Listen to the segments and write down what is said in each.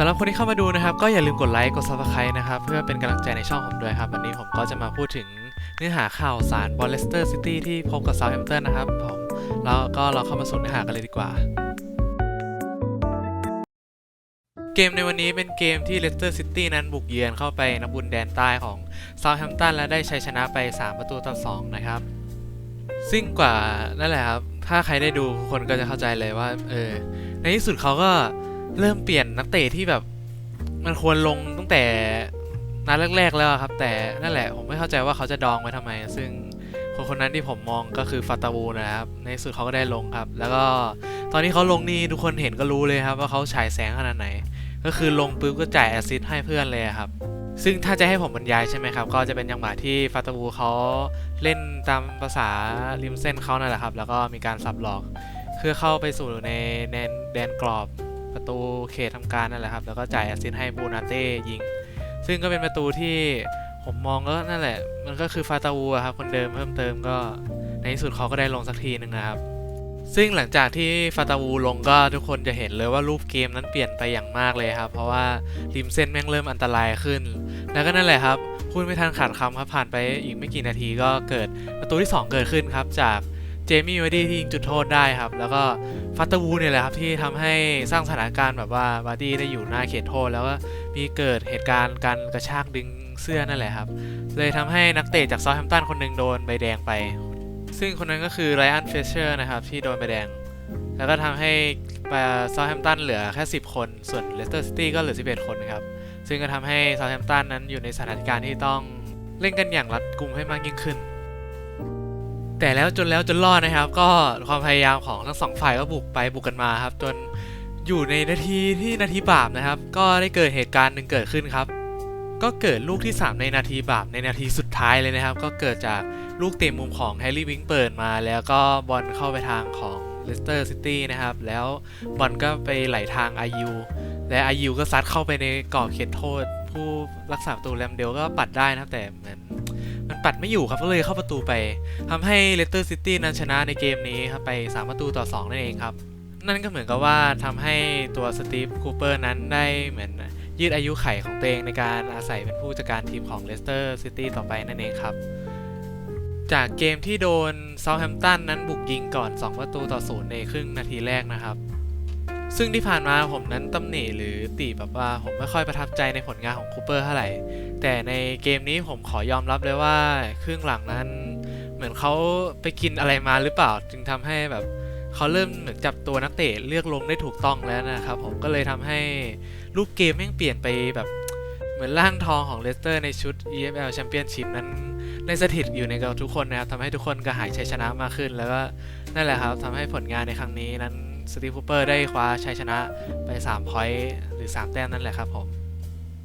สำหรับคนที่เข้ามาดูนะครับ ก็อย่าลืมกดไลค์กด subscribe นะครับเพื่อเป็นกำลังใจในช่องผมด้วยครับวันนี้ผมก็จะมาพูดถึงเนื้อหาข่าวสารบอลเลสเตอร์ซิตี้ที่พบกับ Southampton นะครับผมแล้วก็เราเข้ามาสู่เนื้อหากันเลยดีกว่าเกมในวันนี้เป็นเกมที่เลสเตอร์ซิตี้นั้นบุกเยือนเข้าไปนบุญแดนใต้ของ Southampton และได้ชัยชนะไป 3 ประตูต่อ2นะครับ ซึ่งกว่านั่นแหละครับ ถ้าใครได้ดูคนก็จะเข้าใจเลยว่าเออในที่สุดเขาก็เริ่มเปลี่ยน นักเตะที่แบบ มันควรลงตั้งแต่นัดแรก ๆ แล้วครับ แต่นั่นแหละผมไม่เข้าใจว่าเขาจะดองไว้ทำไม ซึ่งคนคนนั้นที่ผมมองก็คือฟาตาวูนะครับ ในสุดเขาก็ได้ลงครับ แล้วก็ตอนที่เขาลงนี่ทุกคนเห็นก็รู้เลยครับ ว่าเขาฉายแสงขนาดไหน ก็คือลงปุ๊บก็จ่ายแอสซิสต์ให้เพื่อนเลยครับซึ่งถ้าจะให้ผมบรรยายใช่ไหมครับ ก็จะเป็นจังหวะที่ฟาตาวูเขาเล่นตามภาษาริมเส้นเขานั่นแหละครับ แล้วก็มีการสับหลอก เพื่อเข้าไปสู่ในแดนกรอบ ประตูเขตทำการนั่นแหละครับ แล้วก็จ่ายแอสซิสให้บูนาเต้ยิง ซึ่งก็เป็นประตูที่ผมมองก็นั่นแหละ มันก็คือฟาตาวูครับคนเดิมเพิ่มเติมก็ในที่สุดเขาก็ได้ลงสักทีหนึ่งนะครับ ซึ่งหลังจากที่ฟาตาวูลงก็ทุกคนจะเห็นเลยว่ารูปเกมนั้นเปลี่ยนไปอย่างมากเลยครับ เพราะว่าริมเส้นแม่งเริ่มอันตรายขึ้น แล้วก็นั่นแหละครับพูดไม่ทันขาดคำครับผ่านไปอีกไม่กี่นาทีก็เกิดประตูที่ 2 เกิดขึ้นครับจาก เจมี่วาร์ดี้ที่ยิงจุดโทษได้ครับ แล้วก็ฟาตาวูเนี่ยแหละครับที่ทำให้สร้างสถานการณ์แบบว่าวาร์ดี้ได้อยู่หน้าเขตโทษ แล้วก็มีเกิดเหตุการณ์การกระชากดึงเสื้อนั่นแหละครับ เลยทำให้นักเตะจากซอ u แฮมตันคนหนึ่งโดนใบแดงไป ซึ่งคนนั้นก็คือไรอันเฟเชอร์นะครับที่โดนใบแดง แล้วก็ทำให้ซอ u แฮมตันเหลือแค่ 10 คน ส่วนเลสเตอร์ซิตี้ก็เหลือ 11 คนครับ ซึ่งก็ทำให้ซา u แฮมตันนั้นอยู่ในสถานการณ์ที่ต้องเล่นกันอย่างรัดกุมให้มากยิ่งขึ้น แต่แล้วจนแล้วจนรอดนะครับ ก็ความพยายามของทั้งสองฝ่ายก็บุกไปบุกกันมาครับ จนอยู่ในนาทีที่นาทีบาปนะครับ ก็ได้เกิดเหตุการณ์หนึ่งเกิดขึ้นครับ ก็เกิดลูกที่ 3 ในนาทีบาปในนาทีสุดท้ายเลยนะครับ ก็เกิดจากลูกเตะมุมของแฮร์รี่วิงเปิดมา แล้วก็บอลเข้าไปทางของเลสเตอร์ซิตี้นะครับ แล้วบอลก็ไปไหลทางอายูและอายูก็ซัดเข้าไปในกรอบเขตโทษ ผู้รักษาประตูแรมเดลก็ปัดได้นะครับแต่เหมือน ปัดไม่อยู่ครับก็เลยเข้าประตูไปทำให้เลสเตอร์ซิตี้นั้นชนะในเกมนี้ครับไป 3 ประตูต่อ 2 นั่นเองครับ นั่นก็เหมือนกับว่าทำให้ตัวสตีฟคูเปอร์นั้นได้เหมือนยืดอายุไขของตัวเองในการอาศัยเป็นผู้จัดการทีมของเลสเตอร์ซิตี้ต่อไปนั่นเองครับ จากเกมที่โดนเซาท์แฮมป์ตันนั้นบุกยิงก่อน 2 ประตูต่อศูนย์ในครึ่งนาทีแรกนะครับ ซึ่งที่ผ่านมาผมนั้นตำหนิหรือติแบบว่าผมไม่ค่อยประทับใจในผลงานของคูเปอร์เท่าไหร่ แต่ในเกมนี้ผมขอยอมรับเลยว่าครึ่งหลังนั้น เหมือนเขาไปกินอะไรมาหรือเปล่า จึงทำให้แบบเขาเริ่มเหมือนจับตัวนักเตะเลือกลงได้ถูกต้องแล้วนะครับ ผมก็เลยทำให้รูปเกมแม่งเปลี่ยนไปแบบเหมือนร่างทองของเลสเตอร์ในชุด EFL Championship นั้นได้สถิตอยู่ในกับทุกคนนะครับทำให้ทุกคนกระหายชัยชนะมากขึ้น แล้วก็นั่นแหละครับทำให้ผลงานในครั้งนี้นั้น สตีฟคูเปอร์ได้คว้าชัยชนะไป3พอยต์หรือ 3 แต้มนั่นแหละครับผม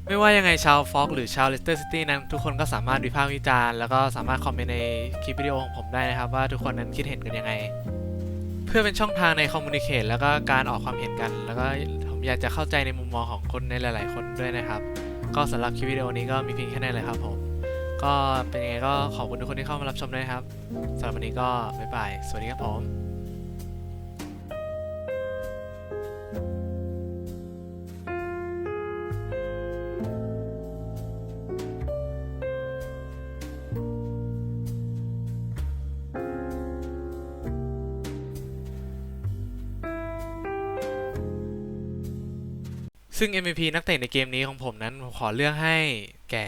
ไม่ว่ายังไงชาวฟ็อกหรือชาวเลสเตอร์ซิตี้นั้น ทุกคนก็สามารถวิพากษ์วิจารณ์แล้วก็สามารถคอมเมนต์ในคลิปวิดีโอของผมได้นะครับ ว่าทุกคนนั้นคิดเห็นกันยังไง เพื่อเป็นช่องทางในคอมมูนิเคชแล้วก็การออกความเห็นกัน แล้วก็ผมอยากจะเข้าใจในมุมมองของคนในหลาย ๆ คนด้วยนะครับ ก็สำหรับคลิปวิดีโอนี้ก็มีเพียงแค่นี้เลยครับผมก็เป็นยังไงก็ขอบคุณทุกคนที่เข้ามารับชมด้วยครับสำหรับวันนี้ก็บ๊ายบาย สวัสดีครับผม ซึ่ง MVP นักเตะในเกมนี้ของผมนั้นผมขอเลือกให้แก่